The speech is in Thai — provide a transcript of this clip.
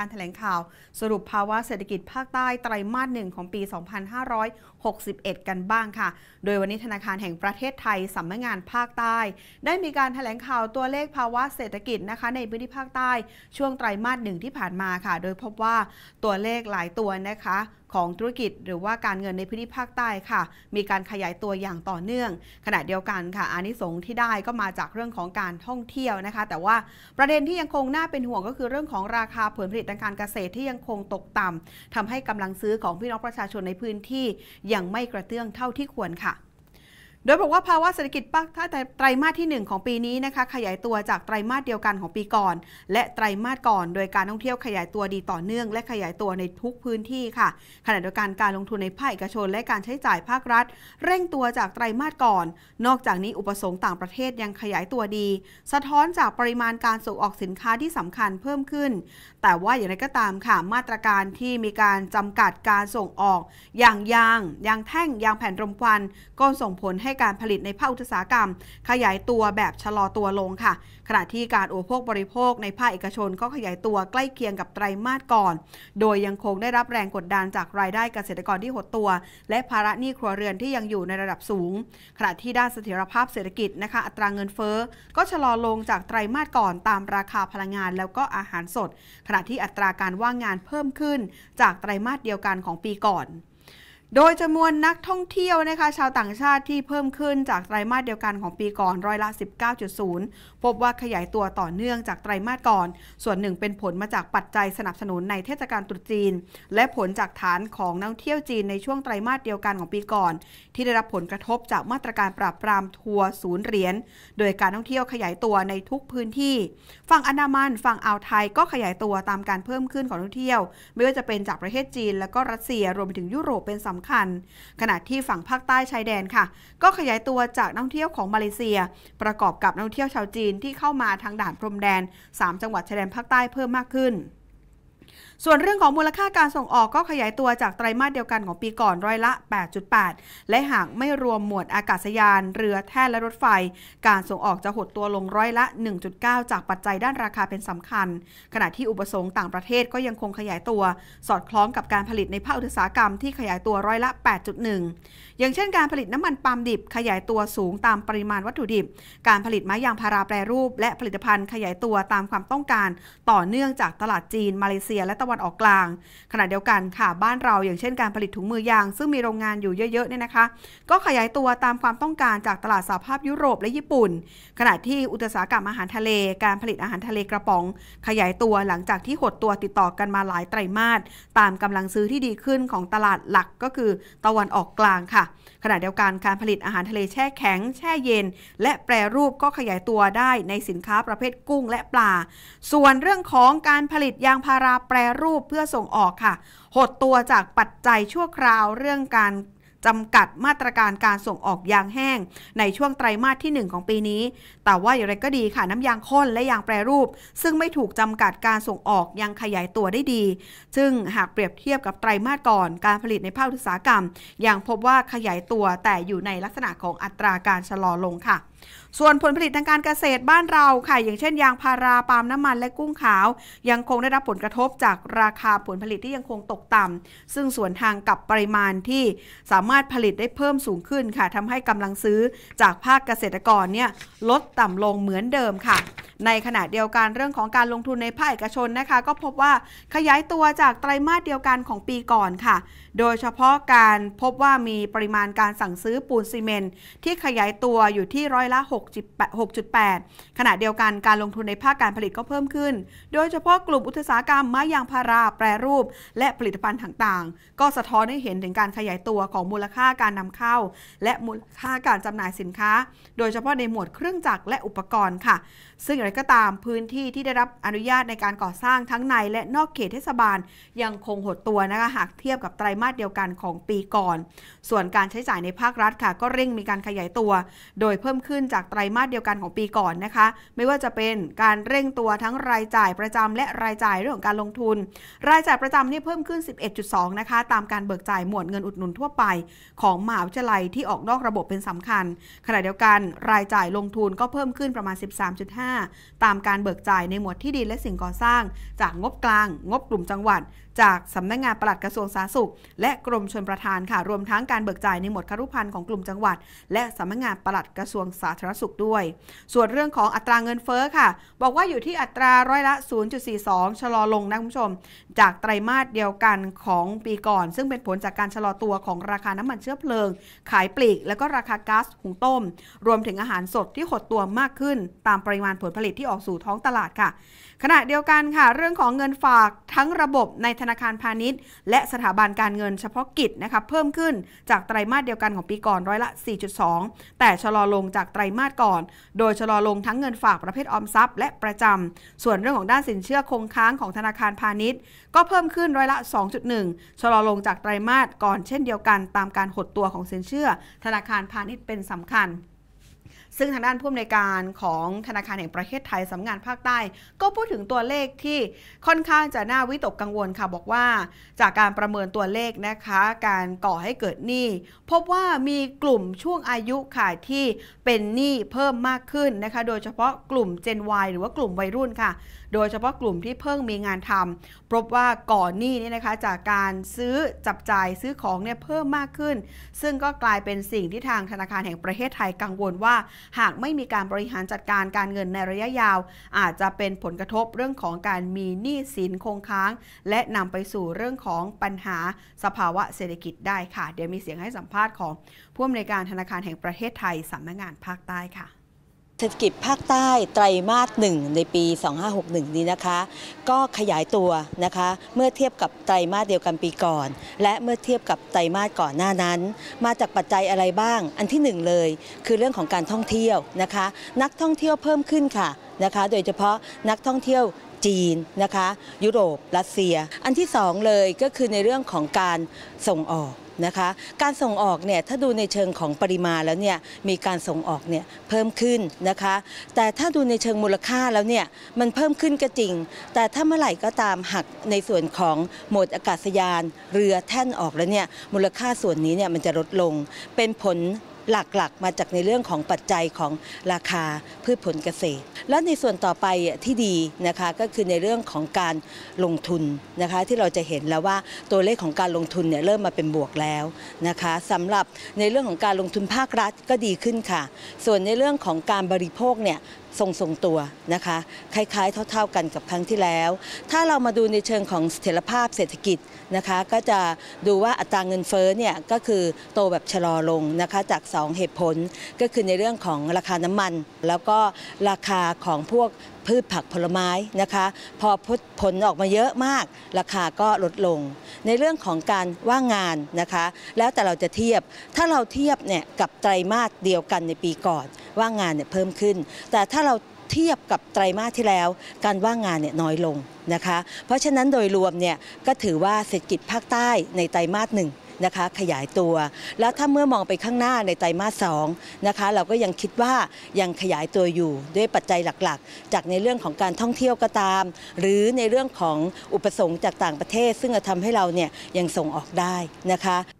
การถแถลงข่าว สรุปภาวะเศรษฐกิจภาคใต้ไตรมาสหนึ่งของปี 2561 กันบ้างค่ะ โดยวันนี้ธนาคารแห่งประเทศไทยสำนักงงานภาคใต้ ได้มีการถแถลงข่าวตัวเลขภาวะเศรษฐกิจนะคะในพื้นที่ภาคใต้ช่วงไตรมาสหนึ่งที่ผ่านมาค่ะ โดยพบว่าตัวเลขหลายตัวนะคะ ของธุรกิจ หรือว่าการเงินในพื้นที่ภาคใต้ค่ะ มีการขยายตัวอย่างต่อเนื่อง ขณะเดียวกันค่ะอานิสงส์ที่ได้ก็มาจากเรื่องของการท่องเที่ยวนะคะ แต่ว่าประเด็นที่ยังคงน่าเป็นห่วงก็คือเรื่องของราคาผลผลิตทางการเกษตรที่ยังคงตกต่ำทำให้กำลังซื้อของพี่น้องประชาชนในพื้นที่ยังไม่กระเตื้องเท่าที่ควรค่ะ โดยบอกว่าภาวะเศรษฐกิจภาคไตรมาสที่ 1 ของปีนี้นะคะขยายตัวจากไตรมาสเดียวกันของปีก่อน และไตรมาสก่อน โดยการท่องเที่ยวขยายตัวดีต่อเนื่อง และขยายตัวในทุกพื้นที่ค่ะ ขณะเดียวกันการลงทุนในภาคเอกชน และการใช้จ่ายภาครัฐ เร่งตัวจากไตรมาสก่อน นอกจากนี้อุปสงค์ต่างประเทศยังขยายตัวดี สะท้อนจากปริมาณการส่งออกสินค้าที่สำคัญเพิ่มขึ้น แต่ว่าอย่างไรก็ตามค่ะมาตรการที่มีการจำกัดการส่งออก อย่างยางยางแท่งยางแผ่นรมควันก็ส่งผลให้การผลิตในภาคอุตสาหกรรม ขยายตัวแบบชะลอตัวลงค่ะ ขณะที่การอุปโภคบริโภคในภาคเอกชนก็ขยายตัวใกล้เคียงกับไตรมาสก่อน โดยยังคงได้รับแรงกดดันจากรายได้เกษตรกรที่หดตัว และภาระหนี้ครัวเรือนที่ยังอยู่ในระดับสูง ขณะที่ด้านเสถียรภาพเศรษฐกิจนะคะ อัตราเงินเฟ้อก็ชะลอลงจากไตรมาสก่อนตามราคาพลังงานแล้วก็อาหารสด ขณะที่อัตราการว่างงานเพิ่มขึ้น จากไตรมาสเดียวกันของปีก่อน โดยจำนวนนักท่องเที่ยวนะคะชาวต่างชาติที่เพิ่มขึ้นจากไตรมาสเดียวกันของปีก่อนร้อยละ 19.0 พบว่าขยายตัวต่อเนื่องจากไตรมาสก่อน ส่วนหนึ่งเป็นผลมาจากปัจจัยสนับสนุนในเทศกาลตรุษจีน และผลจากฐานของนักเที่ยวจีนในช่วงไตรมาสเดียวกันของปีก่อน ที่ได้รับผลกระทบจากมาตรการปราบปรามทัวร์ศูนย์เหรียญโดยการท่องเที่ยวขยายตัวในทุกพื้นที่ ฝั่งอันดามันฝั่งอ่าวไทยก็ขยายตัวตามการเพิ่มขึ้นของนักท่องเที่ยว ไม่ว่าจะเป็นจากประเทศจีน และก็รัสเซียรวมไปถึงยุโรปเป็นสำคัญ ขณะที่ฝั่งภาคใต้ชายแดนค่ะ ก็ขยายตัวจากนักท่องเที่ยวของมาเลเซีย ประกอบกับนักท่องเที่ยวชาวจีนที่เข้ามาทางด่านพรมแดน 3 จังหวัดชายแดนภาคใต้เพิ่มมากขึ้น ส่วนเรื่องของมูลค่าการส่งออกก็ขยายตัวจากไตรมาสเดียวกันของปีก่อนร้อยละ 8.8 และหากไม่รวมหมวดอากาศยาน เรือแท่และรถไฟ การส่งออกจะหดตัวลงร้อยละ 1.9 จากปัจจัยด้านราคาเป็นสำคัญ ขณะที่อุปสงค์ต่างประเทศก็ยังคงขยายตัว สอดคล้องกับการผลิตในภาคอุตสาหกรรมที่ขยายตัวร้อยละ 8.1 อย่างเช่นการผลิตน้ำมันปาล์มดิบขยายตัวสูงตามปริมาณวัตถุดิบ การผลิตไม้ยางพาราแปรรูป และผลิตภัณฑ์ขยายตัวตามความต้องการ ต่อเนื่องจากตลาดจีนมาเลเซียและตะวันวันออกกลาง ขณะเดียวกันค่ะบ้านเราอย่างเช่นการผลิตถุงมือยาง ซึ่งมีโรงงานอยู่เยอะๆเนี่ยนะคะ ก็ขยายตัวตามความต้องการจากตลาดสหภาพยุโรปและญี่ปุ่น ขณะที่อุตสาหกรรมอาหารทะเล การผลิตอาหารทะเลกระป๋อง ขยายตัวหลังจากที่หดตัวติดต่อกันมาหลายไตรมาสตามกำลังซื้อที่ดีขึ้นของตลาดหลักก็คือตะวันออกกลางค่ะ ขณะเดียวกันการผลิตอาหารทะเลแช่แข็ง แช่เย็น และแปรรูปก็ขยายตัวได้ในสินค้าประเภทกุ้งและปลา ส่วนเรื่องของการผลิตยางพาราแปรรูปเพื่อส่งออกค่ะ หดตัวจากปัจจัยชั่วคราวเรื่องการจำกัดมาตรการการส่งออกยางแห้ง ในช่วงไตรมาสที่ 1 ของปีนี้ แต่ว่าอย่างไรก็ดีค่ะน้ำยางข้นและยางแปรรูป ซึ่งไม่ถูกจำกัดการส่งออกยังขยายตัวได้ดี ซึ่งหากเปรียบเทียบกับไตรมาสก่อนการผลิตในภาคอุตสาหกรรมยังพบว่าขยายตัวแต่อยู่ในลักษณะของอัตราการชะลอลงค่ะส่วนผลผลิตทางการเกษตรบ้านเราค่ะ อย่างเช่นยางพาราปาล์มน้ำมันและกุ้งขาว ยังคงได้รับผลกระทบจากราคาผลผลิตที่ยังคงตกต่ำซึ่งส่วนทางกับปริมาณที่สามารถผลิตได้เพิ่มสูงขึ้นค่ะทำให้กำลังซื้อจากภาคเกษตรกรเนี่ยลดต่ำลงเหมือนเดิมค่ะ ในขณะเดียวกันเรื่องของการลงทุนในภาคเอกชนนะคะ ก็พบว่าขยายตัวจากไตรมาสเดียวกันของปีก่อนค่ะ โดยเฉพาะการพบว่ามีปริมาณการสั่งซื้อปูนซีเมนที่ขยายตัวอยู่ที่ร้อยละ 6.8 ขณะเดียวกันการลงทุนในภาคการผลิตก็เพิ่มขึ้น โดยเฉพาะกลุ่มอุตสาหกรรมไม้ยางพาราแปรรูป และผลิตภัณฑ์ต่างๆ ก็สะท้อนให้เห็นถึงการขยายตัวของมูลค่าการนำเข้า และมูลค่าการจำหน่ายสินค้า โดยเฉพาะในหมวดเครื่องจักรและอุปกรณ์ค่ะ ซึ่งอย่างไรก็ตามพื้นที่ที่ได้รับอนุญาตในการก่อสร้างทั้งในและนอกเขตเทศบาล ยังคงหดตัวนะคะหากเทียบกับไตรมาสเดียวกันของปีก่อน ส่วนการใช้จ่ายในภาครัฐค่ะ ก็เร่งมีการขยายตัว โดยเพิ่มขึ้นจากไตรมาสเดียวกันของปีก่อนนะคะ ไม่ว่าจะเป็นการเร่งตัวทั้งรายจ่ายประจำและรายจ่ายเรื่องของการลงทุน รายจ่ายประจำนี่เพิ่มขึ้น 11.2 นะคะ ตามการเบิกจ่ายหมวดเงินอุดหนุนทั่วไป ของมหาวิทยาลัยที่ออกนอกระบบเป็นสำคัญ ขณะเดียวกันรายจ่ายลงทุนก็เพิ่มขึ้นประมาณ 13.5 ตามการเบิกจ่ายในหมวดที่ดินและสิ่งก่อสร้าง จากงบกลาง งบกลุ่มจังหวัด จากสำนักงงานปลัดกระทรวงสาธารณสุข และกรมชลประทานค่ะ รวมทั้งการเบิกจ่ายในหมวดคารุพันธ์ของกลุ่มจังหวัด และสำนักงงานปลัดกระทรวงสาธารณสุขด้วย ส่วนเรื่องของอัตราเงินเฟ้อค่ะ บอกว่าอยู่ที่อัตราร้อยละ 0.42 ชะลอลงนะคุณผู้ชม จากไตรมาสเดียวกันของปีก่อน ซึ่งเป็นผลจากการชะลอตัวของราคาน้ำมันเชื้อเพลิง ขายปลีก แล้วก็ราคาก๊าซหุงต้ม รวมถึงอาหารสดที่หดตัวมากขึ้น ตามปริมาณผลผลิตที่ออกสู่ท้องตลาดค่ะ ขณะเดียวกันค่ะ เรื่องของเงินฝากทั้งระบบในธนาคารพาณิชย์ และสถาบันการเงินเฉพาะกิจนะคะเพิ่มขึ้นจากไตรมาสเดียวกันของปีก่อนร้อยละ 4.2 แต่ชะลอลงจากไตรมาสก่อน โดยชะลอลงทั้งเงินฝากประเภทออมทรัพย์และประจำส่วนเรื่องของด้านสินเชื่อคงค้างของธนาคารพาณิชย์ ก็เพิ่มขึ้นร้อยละ 2.1 ชะลอลงจากไตรมาสก่อนเช่นเดียวกันตามการหดตัวของสินเชื่อ ธนาคารพาณิชย์เป็นสำคัญ ซึ่งทางด้านผู้อำนวยการของธนาคารแห่งประเทศไทยสำนักงานภาคใต้ ก็พูดถึงตัวเลขที่ค่อนข้างจะน่าวิตกกังวลค่ะบอกว่า จากการประเมินตัวเลขนะคะ การก่อให้เกิดหนี้พบว่ามีกลุ่มช่วงอายุค่ะที่เป็นหนี้เพิ่มมากขึ้นนะคะ โดยเฉพาะกลุ่ม Gen Y หรือว่ากลุ่มวัยรุ่นค่ะ โดยเฉพาะกลุ่มที่เพิ่งมีงานทำพบว่าก่อนหนี้เนี่ยนะคะจากการซื้อจับจ่ายซื้อของเนี่ยเพิ่มมากขึ้น ซึ่งก็กลายเป็นสิ่งที่ทางธนาคารแห่งประเทศไทยกังวลว่า หากไม่มีการบริหารจัดการการเงินในระยะยาว อาจจะเป็นผลกระทบเรื่องของการมีหนี้สินคงค้าง และนำไปสู่เรื่องของปัญหาสภาวะเศรษฐกิจได้ค่ะ เดี๋ยวมีเสียงให้สัมภาษณ์ของผู้อำนวยการธนาคารแห่งประเทศไทยสำนักงานภาคใต้ค่ะ เศรษฐกิจภาคใต้ไตรมาสหนึ่งในปี 2561 นี้นะคะ ก็ขยายตัวนะคะ เมื่อเทียบกับไตรมาสเดียวกันปีก่อน และเมื่อเทียบกับไตรมาสก่อนหน้านั้น มาจากปัจจัยอะไรบ้าง อันที่หนึ่งเลย คือเรื่องของการท่องเที่ยวนะคะ นักท่องเที่ยวเพิ่มขึ้นค่ะนะคะ โดยเฉพาะนักท่องเที่ยวจีนนะคะ ยุโรป รัสเซีย อันที่สองเลยก็คือในเรื่องของการส่งออกนะคะการส่งออกเนี่ยถ้าดูในเชิงของปริมาณแล้วเนี่ยมีการส่งออกเนี่ยเพิ่มขึ้นนะคะ แต่ถ้าดูในเชิงมูลค่าแล้วเนี่ยมันเพิ่มขึ้นก็จริง แต่ถ้าเมื่อไหร่ก็ตามหักในส่วนของโหมดอากาศยาน เรือแท่นออกแล้วเนี่ยมูลค่าส่วนนี้เนี่ยมันจะลดลงเป็นผล หลักๆ มาจากในเรื่องของปัจจัยของราคาพืชผลเกษตร และในส่วนต่อไปที่ดีนะคะก็คือในเรื่องของการลงทุนนะคะที่เราจะเห็นแล้วว่าตัวเลขของการลงทุนเนี่ยเริ่มมาเป็นบวกแล้วนะคะสำหรับในเรื่องของการลงทุนภาครัฐก็ดีขึ้นค่ะ ส่วนในเรื่องของการบริโภคเนี่ยทรงทรงตัวนะคะ คล้ายๆ เท่า ๆกันกับครั้งที่แล้ว ถ้าเรามาดูในเชิงของเสถียรภาพเศรษฐกิจนะคะ ก็จะดูว่าอัตราเงินเฟ้อเนี่ยก็คือโตแบบชะลอลงนะคะจาก 2 เหตุผลก็คือในเรื่องของราคาน้ำมัน แล้วก็ราคาของพวก พืชผักผลไม้นะคะ พอผลออกมาเยอะมาก ราคาก็ลดลง ในเรื่องของการว่างงานนะคะ แล้วแต่เราจะเทียบถ้าเราเทียบเนี่ยกับไตรมาสเดียวกันในปีก่อน ว่างงานเนี่ยเพิ่มขึ้น แต่ถ้าเราเทียบกับไตรมาสที่แล้ว การว่างงานเนี่ยน้อยลงนะคะ เพราะฉะนั้นโดยรวมเนี่ยก็ถือว่าเศรษฐกิจภาคใต้ในไตรมาสหนึ่ง นะคะขยายตัว แล้วถ้าเมื่อมองไปข้างหน้าในไตรมาสสองนะคะเราก็ยังคิดว่ายังขยายตัวอยู่ด้วยปัจจัยหลักๆ จากในเรื่องของการท่องเที่ยวก็ตาม หรือในเรื่องของอุปสงค์จากต่างประเทศ ซึ่งจะทำให้เราเนี่ยยังส่งออกได้นะคะ